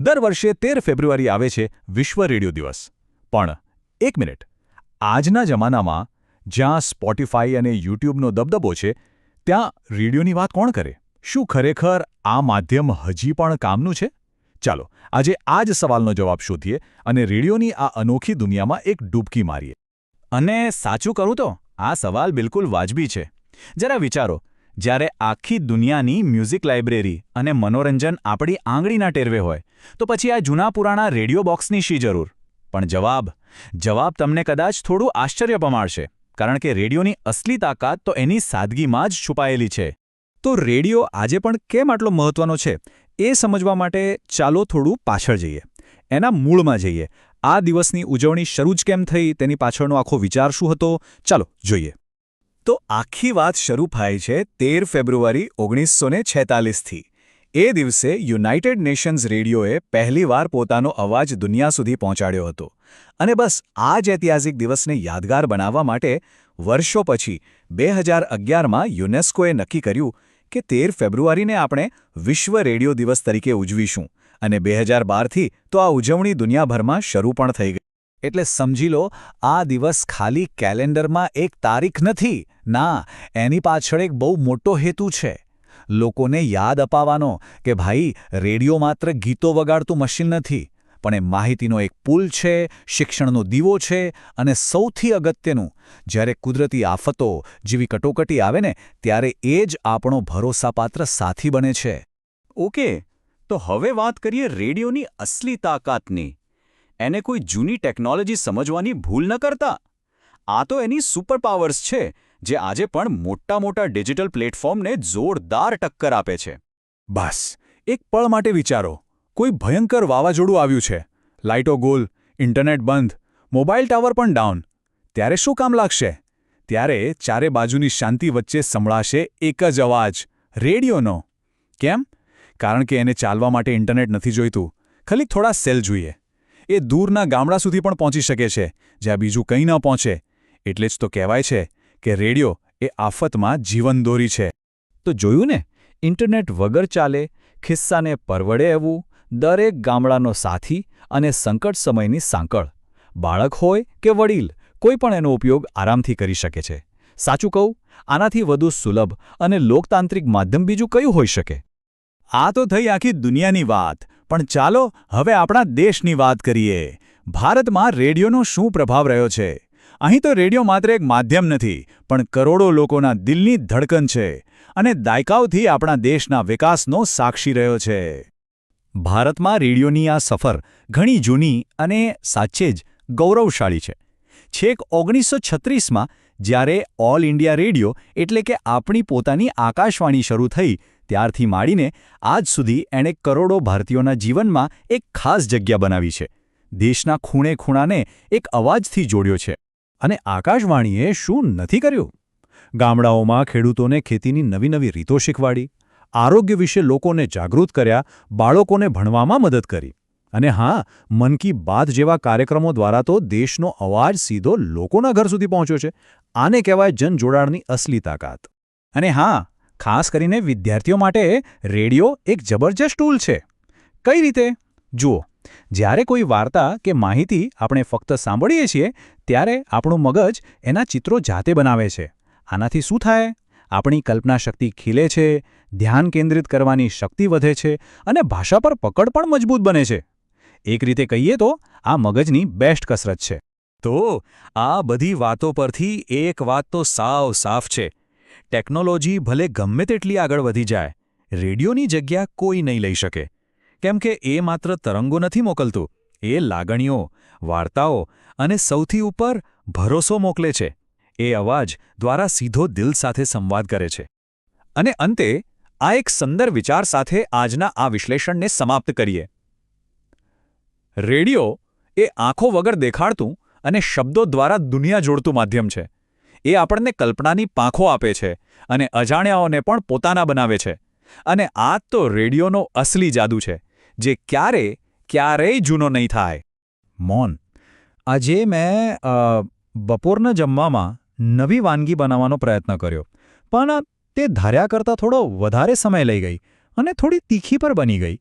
દર વર્ષે તેર ફેબ્રુઆરી આવે છે વિશ્વ રેડિયો દિવસ. પણ એક મિનિટ. આજના જમાનામાં જ્યાં સ્પોટીફાઈ અને યુટ્યુબનો દબદબો છે, ત્યાં રેડિયોની વાત કોણ કરે? શું ખરેખર આ માધ્યમ હજી પણ કામનું છે? ચાલો, આજે આ જ સવાલનો જવાબ શોધીએ અને રેડિયોની આ અનોખી દુનિયામાં એક ડૂબકી મારીએ. અને સાચું કરું તો? આ સવાલ બિલકુલ વાજબી છે. જરા વિચારો જ્યારે આખી દુનિયાની મ્યુઝિક લાઇબ્રેરી અને મનોરંજન આપણી આંગળીના ટેરવે હોય, તો પછી આ જૂના પુરાણા રેડિયો બોક્સની શી જરૂર. પણ જવાબ? જવાબ તમને કદાચ થોડું આશ્ચર્ય પમાડશે, કારણ કે રેડિયોની અસલી તાકાત તો એની સાદગીમાં જ છુપાયેલી છે. તો રેડિયો આજે પણ કેમ આટલો મહત્વનો છે, એ સમજવા માટે ચાલો થોડું પાછળ જઈએ. એના મૂળમાં જઈએ. આ દિવસની ઉજવણી શરૂ જ કેમ થઈ તેની પાછળનો આખો વિચાર શું હતો? ચાલો, જોઈએ. તો આખી વાત શરૂ થાય છે તેર ફેબ્રુઆરી ઓગણીસો ને છેતાલીસથી. એ દિવસે યુનાઇટેડ નેશન્સ રેડિયોએ પહેલીવાર પોતાનો અવાજ દુનિયા સુધી પહોંચાડ્યો હતો. અને બસ આ જ ઐતિહાસિક દિવસને યાદગાર બનાવવા માટે વર્ષો પછી, બે હજાર અગિયારમાં યુનેસ્કોએ નક્કી કર્યું કે તેર ફેબ્રુઆરીને આપણે વિશ્વ રેડિયો દિવસ તરીકે ઉજવીશું. અને બે હજાર બારથી તો આ ઉજવણી દુનિયાભરમાં શરૂ પણ થઈ ગઈ. એટલે સમજી લો, આ દિવસ ખાલી કેલેન્ડરમાં એક તારીખ નથી. ના, એની પાછળ એક બહુ મોટો હેતુ છે. લોકોને યાદ અપાવવાનો કે ભાઈ, રેડિયો માત્ર ગીતો વગાડતું મશીન નથી, પણ એ માહિતીનો એક પુલ છે, શિક્ષણનો દીવો છે અને સૌથી અગત્યનું, જ્યારે કુદરતી આફતો જેવી કટોકટી આવે ને, ત્યારે એ જ આપણો ભરોસાપાત્ર સાથી બને છે. ઓકે, તો હવે વાત કરીએ રેડિયોની અસલી તાકાતની. એને કોઈ જૂની ટેકનોલોજી સમજવાની ભૂલ ન કરતા. આ તો એની સુપર પાવર્સ છે, જે આજે પણ મોટા મોટા ડિજિટલ પ્લેટફોર્મને જોરદાર ટક્કર આપે છે. બસ, એક પળ માટે વિચારો. કોઈ ભયંકર વાવાઝોડું આવ્યું છે. લાઇટો ગોલ, ઇન્ટરનેટ બંધ મોબાઈલ ટાવર પણ ડાઉન. ત્યારે શું કામ લાગશે? ત્યારે ચારે બાજુની શાંતિ વચ્ચે સંભળાશે એક જ અવાજ, રેડિયોનો. કેમ? કારણ કે એને ચાલવા માટે ઇન્ટરનેટ નથી જોઈતું. ખાલી થોડા સેલ જોઈએ. એ દૂરના ગામડા સુધી પણ પહોંચી શકે છે, જ્યાં બીજું કંઈ ન પહોંચે. એટલે જ તો કહેવાય છે કે રેડિયો એ આફતમાં જીવનદોરી છે. તો જોયું ને? ઇન્ટરનેટ વગર ચાલે, ખિસ્સાને પરવડે એવું, દરેક ગામડાનો સાથી અને સંકટ સમયની સાંકળ. બાળક હોય કે વડીલ, કોઈ પણ એનો ઉપયોગ આરામથી કરી શકે છે. સાચું કહું, આનાથી વધુ સુલભ અને લોકતાંત્રિક માધ્યમ બીજું કયું હોઈ શકે? આ તો થઈ આખી દુનિયાની વાત. પણ ચાલો હવે આપણા દેશની વાત કરીએ. ભારતમાં રેડિયોનો શું પ્રભાવ રહ્યો છે? અહીં તો રેડિયો માત્ર એક માધ્યમ નથી, પણ કરોડો લોકોના દિલની ધડકન છે અને દાયકાઓથી આપણા દેશના વિકાસનો સાક્ષી રહ્યો છે. ભારતમાં રેડિયોની આ સફર ઘણી જૂની અને સાચે જ ગૌરવશાળી છે. છેક ઓગણીસો છત્રીસમાં જ્યારે ઓલ ઇન્ડિયા રેડિયો એટલે કે આપણી પોતાની આકાશવાણી શરૂ થઈ, ત્યારથી માંડીને આજ સુધી એણે કરોડો ભારતીયોના જીવનમાં એક ખાસ જગ્યા બનાવી છે. દેશના ખૂણે ખૂણાને એક અવાજથી જોડ્યો છે. અને આકાશવાણીએ શું નથી કર્યું? ગામડાઓમાં ખેડૂતોને ખેતીની નવી નવી રીતો શીખવાડી, આરોગ્ય વિશે લોકોને જાગૃત કર્યા, બાળકોને ભણવામાં મદદ કરી. અને હા, મન કી બાત જેવા કાર્યક્રમો દ્વારા તો દેશનો અવાજ સીધો લોકોના ઘર સુધી પહોંચ્યો છે. આને કહેવાય જનજોડાણની અસલી તાકાત. અને હા, ખાસ કરીને વિદ્યાર્થીઓ માટે રેડિયો એક જબરજસ્ત ટૂલ છે. કઈ રીતે? જુઓ, જ્યારે કોઈ વાર્તા કે માહિતી આપણે ફક્ત સાંભળીએ છીએ, ત્યારે આપણું મગજ એના ચિત્રો જાતે બનાવે છે. આનાથી શું થાય? આપણી કલ્પના શક્તિ ખીલે છે, ધ્યાન કેન્દ્રિત કરવાની શક્તિ વધે છે અને ભાષા પર પકડ પણ મજબૂત બને છે. એક રીતે કહીએ તો, આ મગજની બેસ્ટ કસરત છે. તો, આ બધી વાતો પરથી એક વાત તો સાવ સાફ છે. ટેકનોલોજી ભલે ગમે તેટલી આગળ વધી જાય, રેડિયોની જગ્યા કોઈ નહીં લઈ શકે. કેમ કે એ માત્ર તરંગો નથી મોકલતું, એ લાગણીઓ, વાર્તાઓ અને સૌથી ઉપર ભરોસો મોકલે છે. એ અવાજ દ્વારા સીધો દિલ સાથે સંવાદ કરે છે. અને અંતે, આ એક સુંદર વિચાર સાથે આજના આ વિશ્લેષણને સમાપ્ત કરીએ. રેડિયો એ આંખો વગર દેખાડતું અને શબ્દો દ્વારા દુનિયા જોડતું માધ્યમ છે. એ આપણને કલ્પનાની પાંખો આપે છે અને અજાણ્યાઓને પણ પોતાના બનાવે છે. અને આ તો રેડિયોનો અસલી જાદુ છે, જે ક્યારે, ક્યારેય જૂનો નહીં થાય. મૌન. આજે મેં બપોરના જમવામાં નવી વાનગી બનાવવાનો પ્રયત્ન કર્યો, પણ તે ધાર્યા કરતાં થોડો વધારે સમય લઈ ગઈ અને થોડી તીખી પર બની ગઈ.